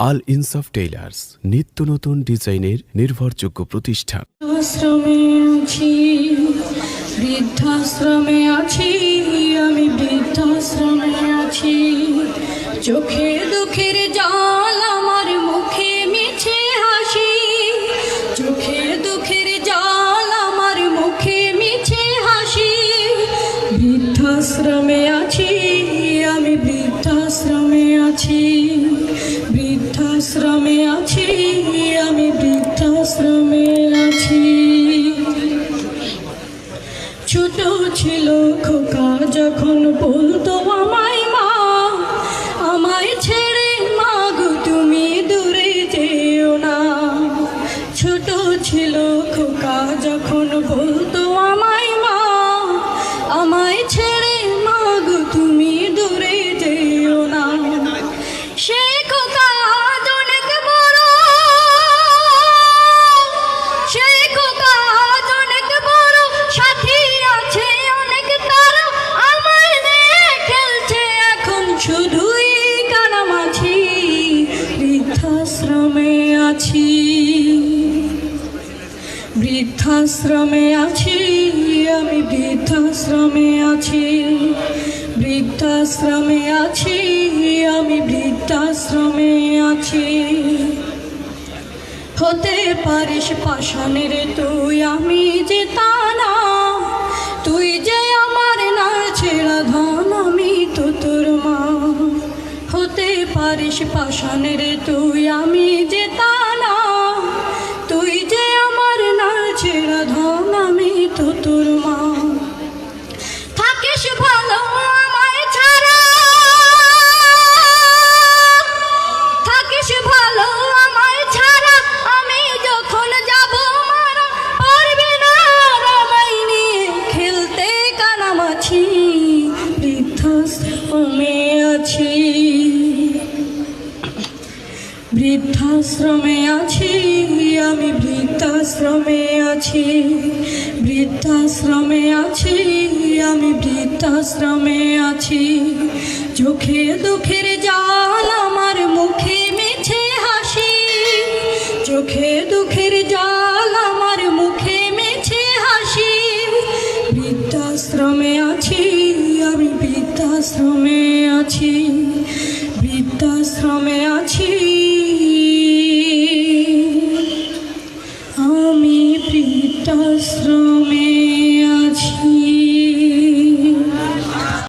আল ইনসাফ টেইলার্স নিত্য নতুন ডিজাইনের নির্ভরযোগ্য প্রতিষ্ঠান। বৃদ্ধাশ্রমে আছি আমি বৃদ্ধাশ্রমে আছি। চোখে দুঃখের আমার মুখে মিছে হাসি। চোখে দুঃখের আমার মুখে মিছে হাসি। বৃদ্ধাশ্রমে আছি, আমি বৃদ্ধাশ্রমে আছি। বৃদ্ধাশ্রমে আছি, আমি বৃদ্ধাশ্রমে আছি। ছোট ছিল খোকা যখন বলতো আমায় মা, আমায় ছেড়ে মা গো, তুমি দূরে যেও না। ছোট ছিল খোকা যখন বলতো আমায় মা আমায় শুধুই কানামাছি, বৃদ্ধাশ্রমে আছি। বৃদ্ধাশ্রমে আছি, আমি বৃদ্ধাশ্রমে আছি। বৃদ্ধাশ্রমে আছি, আমি বৃদ্ধাশ্রমে আছি। হতে পারিস পাষাণের তুই, আমি যে তা না পাষাণের তুই আমি যে না, তুই যে আমার না ছেড়া ধন আমি তো তোর মা। থাকিস ভালো আমায় ছাড়া, থাকিস ভালো আমায় ছাড়া, আমি যখন যাব মারা, পারবে না নিয়ে খেলতে কানামাছি বৃদ্ধাশ্রমে আছি। বৃদ্ধাশ্রমে আছি, আমি বৃদ্ধাশ্রমে আছি। বৃদ্ধাশ্রমে আছি, আমি বৃদ্ধাশ্রমে আছি। চোখে দুঃখের জাল আমার মুখে মিছে হাসি। চোখে দুঃখের জাল আমার মুখে মিছে হাসি। বৃদ্ধাশ্রমে আছি, আমি বৃদ্ধাশ্রমে আছি। বৃদ্ধাশ্রমে আছি through me.